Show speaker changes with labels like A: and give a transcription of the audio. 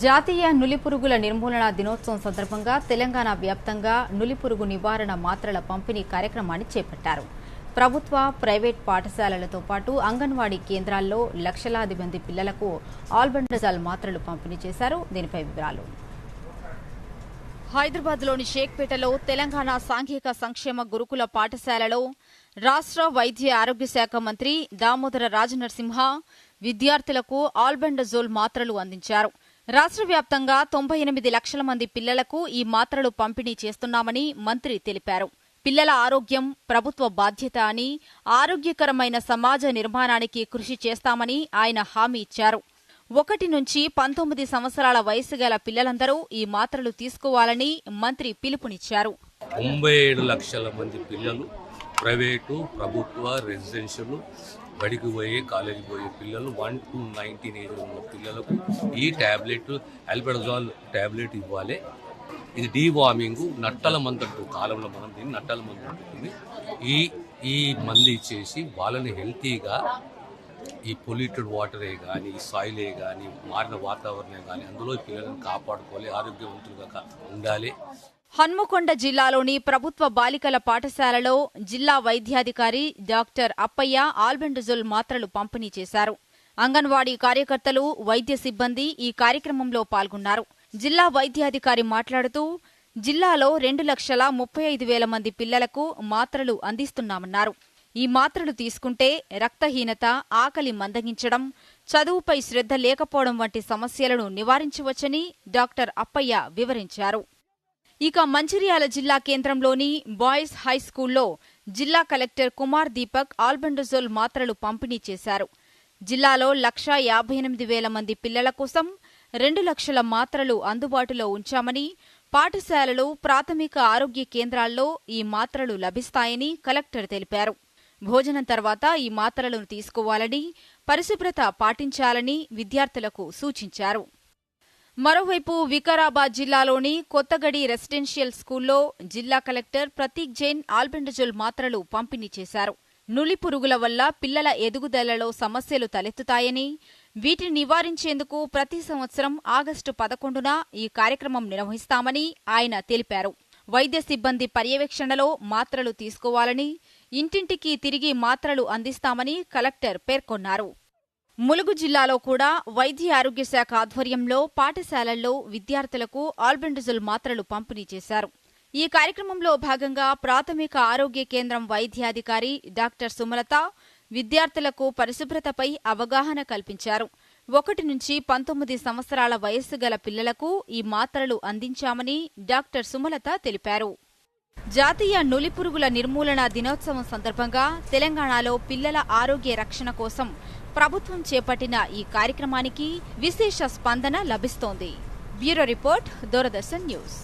A: జాతీయ నులిపురుగుల నిర్మూలన దినోత్సవం సందర్భంగా తెలంగాణ వ్యాప్తంగా నులిపురుగు నివారణ మాత్రల పంపిణీ కార్యక్రమాన్ని చేపట్టారు. ప్రభుత్వ ప్రైవేట్ పాఠశాలలతో పాటు అంగన్వాడీ కేంద్రాల్లో లక్షలాది మంది పిల్లలకు ఆల్బెండజాల్ మాత్రలు పంపిణీ చేశారు. దీనిపై వివరాలు. హైదరాబాద్లోని షేక్పేటలో తెలంగాణ సాంఘిక సంక్షేమ గురుకుల పాఠశాలలో రాష్ట్ర వైద్య ఆరోగ్య శాఖ మంత్రి దామోదర రాజనరసింహ విద్యార్థులకు ఆల్బెండజోల్ మాత్రలు అందించారు. రాష్ట్ర వ్యాప్తంగా తొంభై ఎనిమిది లక్షల మంది పిల్లలకు ఈ మాత్రలు పంపిణీ చేస్తున్నామని మంత్రి తెలిపారు. పిల్లల ఆరోగ్యం ప్రభుత్వ బాధ్యత అని ఆరోగ్యకరమైన సమాజ నిర్మాణానికి కృషి చేస్తామని ఆయన హామీ ఇచ్చారు. ఒకటి నుంచి పంతొమ్మిది సంవత్సరాల వయసు గల పిల్లలందరూ ఈ మాత్రలు తీసుకోవాలని మంత్రి పిలుపునిచ్చారు.
B: తొంభై ఏడు లక్షల మంది పిల్లలు ప్రైవేటు ప్రభుత్వ రెసిడెన్షియల్ బడికి పోయే కాలేజీకి పోయే పిల్లలు వన్ టు నైన్టీన్ ఏజ్ ఉన్న పిల్లలకు ఈ ట్యాబ్లెట్ అల్బెడజాల్ ట్యాబ్లెట్ ఇవ్వాలి. ఇది డీవార్మింగ్ నట్టల మందంటూ కాలంలో మనం దీన్ని నట్టల మందు ఉంటుంది ఈ ఈ మందు ఇచ్చేసి వాళ్ళని హెల్తీగా ఈ పొల్యూటెడ్ వాటరే కానీ ఈ సాయిలే కానీ మారిన వాతావరణం కానీ అందులో పిల్లలను కాపాడుకోవాలి ఆరోగ్యవంతులుగా ఉండాలి.
A: హన్మకొండ జిల్లాలోని ప్రభుత్వ బాలికల పాఠశాలలో జిల్లా వైద్యాధికారి డాక్టర్ అప్పయ్య ఆల్బెండజోల్ మాత్రలు పంపిణీ చేశారు. అంగన్వాడీ కార్యకర్తలు వైద్య సిబ్బంది ఈ కార్యక్రమంలో పాల్గొన్నారు. జిల్లా వైద్యాధికారి మాట్లాడుతూ జిల్లాలో రెండు లక్షల ముప్పై ఐదు వేల మంది పిల్లలకు మాత్రలు అందిస్తున్నామన్నారు. ఈ మాత్రలు తీసుకుంటే రక్తహీనత ఆకలి మందగించడం చదువుపై శ్రద్ధ లేకపోవడం వంటి సమస్యలను నివారించవచ్చని డాక్టర్ అప్పయ్య వివరించారు. ఇక మంచిర్యాల జిల్లా కేంద్రంలోని బాయ్స్ హై స్కూల్లో జిల్లా కలెక్టర్ కుమార్ దీపక్ ఆల్బెండజోల్ మాత్రలు పంపిణీ చేశారు. జిల్లాలో లక్షా యాభై ఎనిమిది వేల మంది పిల్లల కోసం రెండు లక్షల మాత్రలు అందుబాటులో ఉంచామని పాఠశాలలు ప్రాథమిక ఆరోగ్య కేంద్రాల్లో ఈ మాత్రలు లభిస్తాయని కలెక్టర్ తెలిపారు. భోజనం తర్వాత ఈ మాత్రలను తీసుకోవాలని పరిశుభ్రత పాటించాలని విద్యార్థులకు సూచించారు. మరోవైపు వికారాబాద్ జిల్లాలోని కొత్తగడి రెసిడెన్షియల్ స్కూల్లో జిల్లా కలెక్టర్ ప్రతీక్ జైన్ ఆల్బెండజోల్ మాత్రలు పంపిణీ చేశారు. నులి పురుగుల వల్ల పిల్లల ఎదుగుదలలో సమస్యలు తలెత్తుతాయని వీటిని నివారించేందుకు ప్రతి సంవత్సరం ఆగస్టు పదకొండున ఈ కార్యక్రమం నిర్వహిస్తామని ఆయన తెలిపారు. వైద్య సిబ్బంది పర్యవేక్షణలో మాత్రలు తీసుకోవాలని ఇంటింటికి తిరిగి మాత్రలు అందిస్తామని కలెక్టర్ పేర్కొన్నారు. ములుగు జిల్లాలో కూడా వైద్య ఆరోగ్య శాఖ ఆధ్వర్యంలో పాఠశాలల్లో విద్యార్థులకు ఆల్బెండజోల్ మాత్రలు పంపిణీ చేశారు. ఈ కార్యక్రమంలో భాగంగా ప్రాథమిక ఆరోగ్య కేంద్రం వైద్యాధికారి డాక్టర్ సుమలత విద్యార్థులకు పరిశుభ్రతపై అవగాహన కల్పించారు. ఒకటి నుంచి పంతొమ్మిది సంవత్సరాల వయస్సు గల పిల్లలకు ఈ మాత్రలు అందించామని డాక్టర్ సుమలత తెలిపారు. జాతీయ నులిపురుగుల నిర్మూలన దినోత్సవం సందర్భంగా తెలంగాణలో పిల్లల ఆరోగ్య రక్షణ కోసం ప్రభుత్వం చేపట్టిన ఈ కార్యక్రమానికి విశేష స్పందన లభిస్తోంది. Bureau report Doordarshan news.